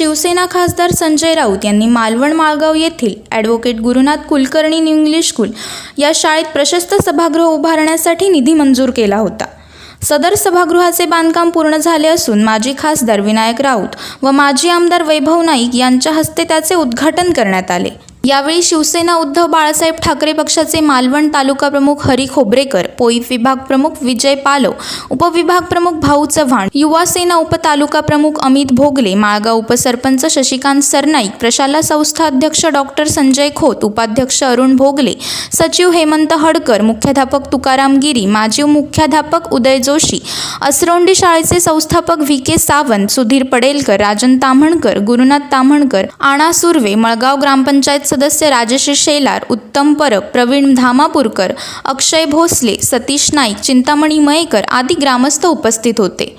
शिवसेना खासदार संजय राऊत यांनी मालवण माळगाव येथील advocate Gurunath Kulkarni English school या शाळेत प्रशस्त सभागृह उभारण्यासाठी निधी मंजूर केला होता. सदर सभागृहाचे बांधकाम पूर्ण झाले असून माजी खासदार विनायक राऊत व माजी आमदार वैभव नाईक यांच्या हस्ते त्याचे उद्घाटन करण्यात आले. यावेळी शिवसेना उद्धव बाळासाहेब ठाकरे पक्षाचे मालवण तालुका प्रमुख हरी खोबरेकर पोई विभाग प्रमुख विजय पालव उपविभाग प्रमुख भाऊ चव्हाण युवा सेना उपतालुका प्रमुख अमित भोगले माळगाव उपसरपंच शशिकांत सरनाईक प्रशाला संस्था अध्यक्ष डॉक्टर संजय खोत उपाध्यक्ष अरुण भोगले सचिव हेमंत हडकर मुख्याध्यापक तुकाराम गिरी माजी मुख्याध्यापक उदय जोशी असरोंडी शाळेचे संस्थापक व्ही के सावंत सुधीर पडेलकर राजन ताम्हणकर गुरुनाथ ताम्हणकर आणा सुर्वे मळगाव ग्रामपंचायत सदस्य राजश्री शेलार उत्तम परब प्रवीण धामापूरकर अक्षय भोसले सतीश नाईक चिंतामणी मयेकर आदी ग्रामस्थ उपस्थित होते.